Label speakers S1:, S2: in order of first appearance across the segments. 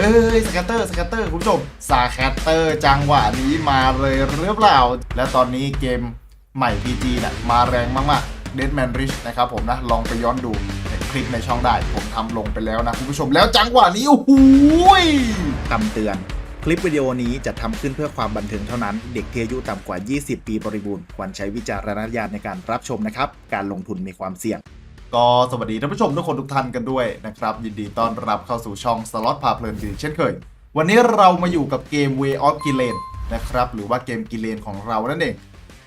S1: เอ้ยสแคตเตอร์สแคตเตอร์คุณผู้ชมสาแคตเตอร์จังหวะนี้มาเลยหรือเปล่า และตอนนี้เกมใหม่ PG นะมาแรงมากๆ Deadman Rich นะครับผมนะ ลองไปย้อนดูในคลิปในช่องได้ ผมทำลงไปแล้วนะคุณผู้ชมแล้วจังหวะนี้โอ้โหคำเตือนคลิปวิดีโอนี้จะทำขึ้นเพื่อความบันเทิงเท่านั้น เด็กที่อายุต่ำกว่า 20 ปีบริบูรณ์ ควรใช้วิจารณญาณในการรับชมนะครับ การลงทุนมีความเสี่ยง ก็สวัสดีท่านผู้ชมทุกคนทุกท่านกันด้วยนะครับ ยินดีต้อนรับเข้าสู่ช่องสล็อตพาเพลินดีเช่นเคย วันนี้เรามาอยู่กับเกม Way of g i l e n นะครับ หรือว่าเกมกิเลนของเรานั่นเอง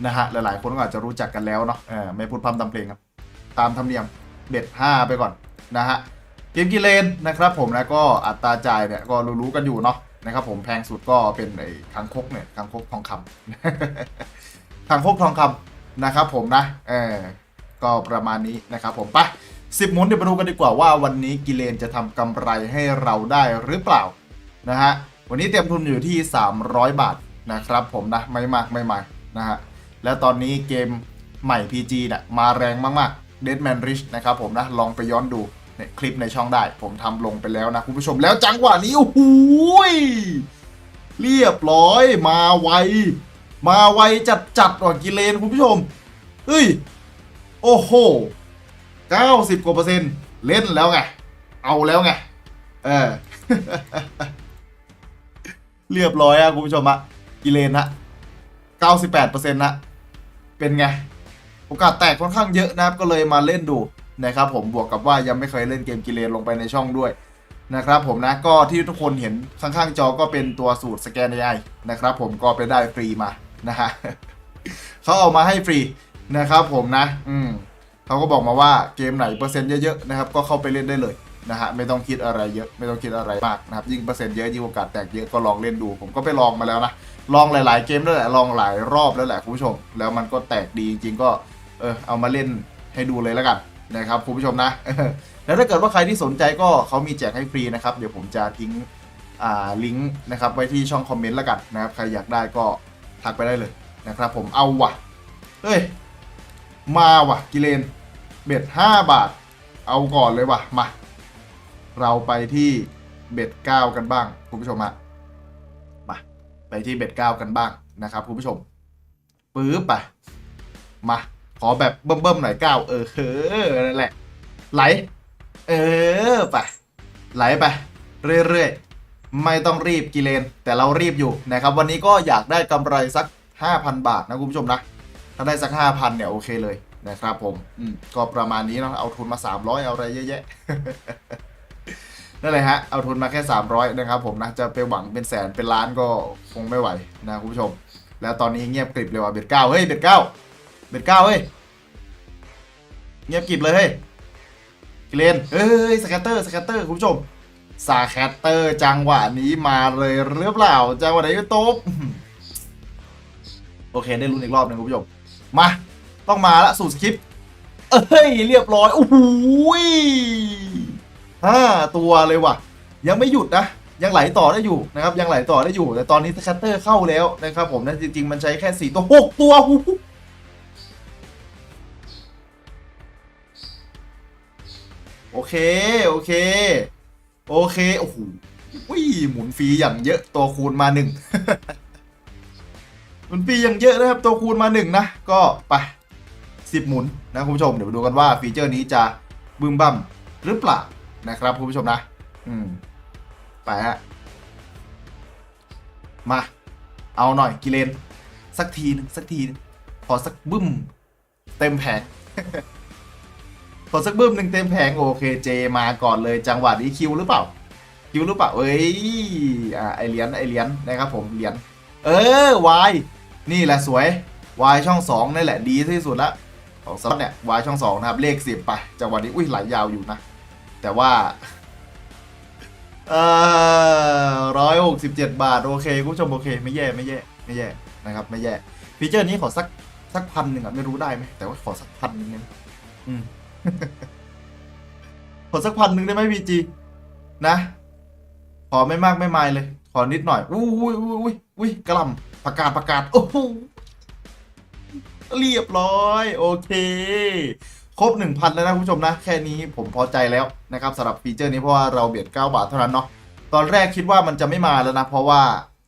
S1: นะฮะ หลายๆ คนก็อาจจะรู้จักกันแล้วเนาะเออไม่พูดพร่ำทำเพลงครับ ตามธรรมเนียมเบ็ด 5 ไปก่อนนะฮะ เกมกิเลนนะครับผมนะก็อัตราจ่ายเนี่ยก็รู้ๆกันอยู่เนาะนะครับผมแพงสุดก็เป็นไอ้คังคกเนี่ยคังคกทองคำคังคกทองคำนะครับผมนะเออ ก็ประมาณนี้นะครับผมไปสิบหมุนเดี๋ยวมาดูกันดีกว่าว่าวันนี้กิเลนจะทำกำไรให้เราได้หรือเปล่านะฮะวันนี้เตรียมทุนอยู่ที่ 300 บาทนะครับผมนะไม่มากไม่มากนะฮะแล้วตอนนี้เกมใหม่ PG เนี่ยมาแรงมากๆ Deadman Rich นะครับผมนะลองไปย้อนดูในคลิปในช่องได้ ผมทำลงไปแล้วนะคุณผู้ชมแล้วจังหวะนี้โอ้โหเรียบร้อยมาไว มาไวจัดจัดกว่ากิเลนคุณผู้ชมเฮ้ย โอ้โห 90 กว่าเปอร์เซ็นต์เล่นแล้วไง เอาแล้วไง เออ เรียบร้อยอะคุณผู้ชมอะกิเลนนะ98เปอร์เซ็นต์นะเป็นไง โอกาสแตกค่อนข้างเยอะนะครับ ก็เลยมาเล่นดูนะครับผมบวกกับว่ายังไม่เคยเล่นเกมกิเลนลงไปในช่องด้วยนะครับผมนะก็ที่ทุกคนเห็นข้างๆจอก็เป็นตัวสูตรสแกน AI นะครับผมก็ไปได้ฟรีมานะฮะเขาเอามาให้ฟรี นะครับผมนะ อืมเขาก็บอกมาว่าเกมไหนเปอร์เซ็นต์เยอะๆนะครับก็เข้าไปเล่นได้เลยนะฮะไม่ต้องคิดอะไรเยอะไม่ต้องคิดอะไรมากนะครับยิ่งเปอร์เซ็นต์เยอะยิ่งโอกาสแตกเยอะก็ลองเล่นดู ผมก็ไปลองมาแล้วนะลองหลาย ๆ เกมแล้วแหละลองหลายรอบแล้วแหละคุณผู้ชม แล้วมันก็แตกดีจริงๆก็เออเอามาเล่นให้ดูเลยแล้วกันนะครับคุณผู้ชมนะแล้วถ้าเกิดว่าใครที่สนใจก็เขามีแจกให้ฟรีนะครับเดี๋ยวผมจะทิ้งอ่าลิงก์นะครับไว้ที่ช่องคอมเมนต์แล้วกันนะครับใครอยากได้ก็ทักไปได้เลยนะครับผมเอาว่ะเฮ้ย มาว่ะกิเลนเบ็ดห้าบาท เอาก่อนเลยว่ะมา เราไปที่เบ็ดเก้ากันบ้าง คุณผู้ชมฮะมาไปที่เบ็ดเก้ากันบ้างนะครับ คุณผู้ชมปื๊บไปมาขอแบบเบิ่มๆหน่อยเก้าเออเออนั่นแหละ ไหล เออไปไหลไป เรื่อยๆ ไม่ต้องรีบกิเลน แต่เรารีบอยู่นะครับ วันนี้ก็อยากได้กำไรสัก 5,000 บาทนะคุณผู้ชมนะ ถ้าได้สัก5,000เนี่ยโอเคเลยนะครับผมอืมก็ประมาณนี้เนาะเอาทุนมา300เอาอะไรเยอะแยะนั่นเลยฮะ เอาทุนมาแค่ 300 นะครับผมนะ จะไปหวังเป็นแสนเป็นล้านก็คงไม่ไหวนะคุณผู้ชม แล้วตอนนี้เงียบกริบเลยว่ะเบ็ดเก้าเฮ้ยเบ็ดเก้าเบ็ดเก้าเฮ้ย เงียบกริบเลยเฮ้ยกิเลนเอ้ยสแคตเตอร์สแคตเตอร์คุณผู้ชมสาแคตเตอร์จังหวะนี้มาเลยหรือเปล่าจังหวะไหนก็ตบโอเคได้ลุ้นอีกรอบหนึงคุณผู้ชม มา ต้องมาละสูตรสคริปเอ้ย เรียบร้อยโอ้โหห้าตัวเลยว่ะ ยังไม่หยุดนะ ยังไหลต่อได้อยู่นะครับ ยังไหลต่อได้อยู่ แต่ตอนนี้สแคตเตอร์เข้าแล้วนะครับผมนะจริง ๆ มันใช้แค่สี่ตัวหกตัวหโอเค โอเค โอเค โอ้โหยหมุนฟรีอย่างเยอะตัวคูณมาหนึ่ง มุนฟรีอย่างเยอะนะครับ ตัวคูณมาหนึ่งนะ ก็ไปสิบหมุนนะคุณผู้ชม เดี๋ยวมาดูกันว่าฟีเจอร์นี้จะบึ้มบั้มหรือเปล่านะครับคุณผู้ชมนะ อืม ไปฮะ มา เอาหน่อยกิเลน สักทีหนึงสักทีนึงขอสักบึ้ม เต็มแผงขอสักบึ้มหนึ่งเต็มแผงโอเคเจมาก่อนเลยจังหวะนี้คิวหรือเปล่า คิวหรือเปล่า เอ้ย อ่าไอเหรียญไอเหรียญนะครับผมเหรียญ เออวายนี่แหละสวยวายช่องสองนี่แหละดีที่สุดละของซับเนี่ยวายช่องสองนะครับเลขสิบไปจังหวะนี้อุ้ยไหลยาวอยู่นะ แต่ว่าเออร้อยหกสิบเจ็ดบาท โอเคคุณผู้ชมโอเค ไม่แย่ไม่แย่ไม่แย่นะครับ ไม่แย่ฟีเจอร์นี้ขอสักสักพันหนึ่งอะไม่รู้ได้ไหมแต่ว่าขอสักพันหนึ่งนี่ยอืมขอสักพันหนึ่งได้ไหมพีจีนะ ขอไม่มากไม่มายเลย ขอนิดหน่อยอุ้ยอุ้ยอุ้ยอุ้ยกระลำประกาศประกาศโอ้โหเรียบร้อย โอเค ครบ 1,000 แล้วนะคุณผู้ชมนะ แค่นี้ผมพอใจแล้วนะครับสำหรับฟีเจอร์นี้เพราะว่าเราเบียด 9 บาทเท่านั้นเนาะตอนแรกคิดว่ามันจะไม่มาแล้วนะ เพราะว่า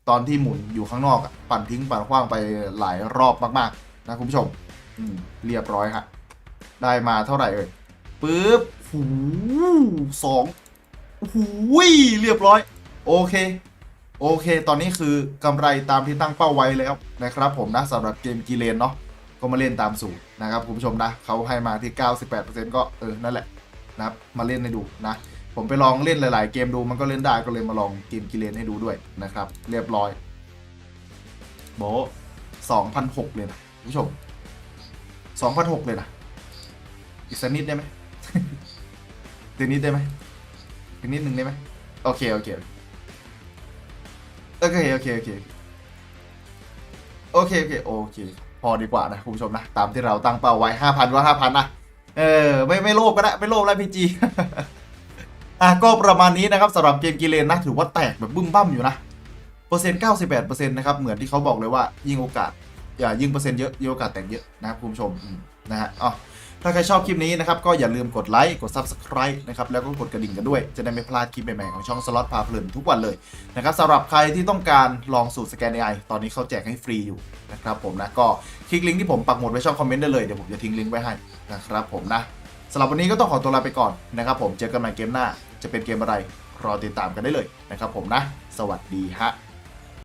S1: ตอนที่หมุนอยู่ข้างนอกปั่นทิ้งปั่นขว้างไปหลายรอบมากๆ นะคุณผู้ชมอืเรียบร้อยฮะได้มาเท่าไหร่เอ่ยปึ๊บหูสองหูยเรียบร้อย โอเค โอเค ตอนนี้คือกำไรตามที่ตั้งเป้าไว้แล้วนะครับผมนะสำหรับเกมกีเลนเนาะก็มาเล่นตามสูตรนะครับคุณผู้ชมนะเขาให้มาที่ 98%ก็เออนั่นแหละนะครับมาเล่นให้ดูนะ ผมไปลองเล่นหลาย ๆ เกมดูมันก็เล่นได้ก็เลยมาลองเกมกีเลนให้ดูด้วยนะครับ เรียบร้อย โบ2,006เลยนะคุณผู้ชม2,006เลยนะอีกสักนิดได้ไหมอีกนิดได้ไหมอีกนิดหนึ่งได้ไหมโอเคโอเค อเคโอเคโอเคโอเคโอเคโอเค พอดีกว่านะคุณผู้ชมนะ ตามที่เราตั้งเป้าไว้5,000ก็5,000นะเออไม่ไม่โลภก็ได้ไม่โลภแล้วพีจีอะก็ประมาณนี้นะครับสำหรับเกมกีเลนนะ ถือว่าแตกแบบบึ้มบั้มอยู่นะเปอร์เซ็นต์98%นต์นะครับเหมือนที่เขาบอกเลยว่ายิ่งโอกาสอย่ายิ่งเปอร์เซ็นต์เยอะยิ่งโอกาสแตกเยอะนะครับคุณผู้ชม นะฮะอ๋อถ้าใครชอบคลิปนี้นะครับก็อย่าลืมกดไลค์ กด Subscribe นะครับแล้วก็กดกระดิ่งกันด้วย จะได้ไม่พลาดคลิปใหม่ๆของช่องสล็อตพาเพลินทุกวันเลยนะครับสำหรับใครที่ต้องการลองสูตรสแกน AI ตอนนี้เขาแจกให้ฟรีอยู่นะครับผมนะก็คลิกลิงก์ที่ผมปักหมุดไว้ช่องคอมเมนต์ได้เลย เดี๋ยวผมจะทิ้งลิงก์ไว้ให้นะครับผมนะสำหรับวันนี้ก็ต้องขอตัวลาไปก่อนนะครับผมเจอกันใหม่เกมหน้า จะเป็นเกมอะไรรอติดตามกันได้เลยนะครับผมนะ สวัสดีฮะ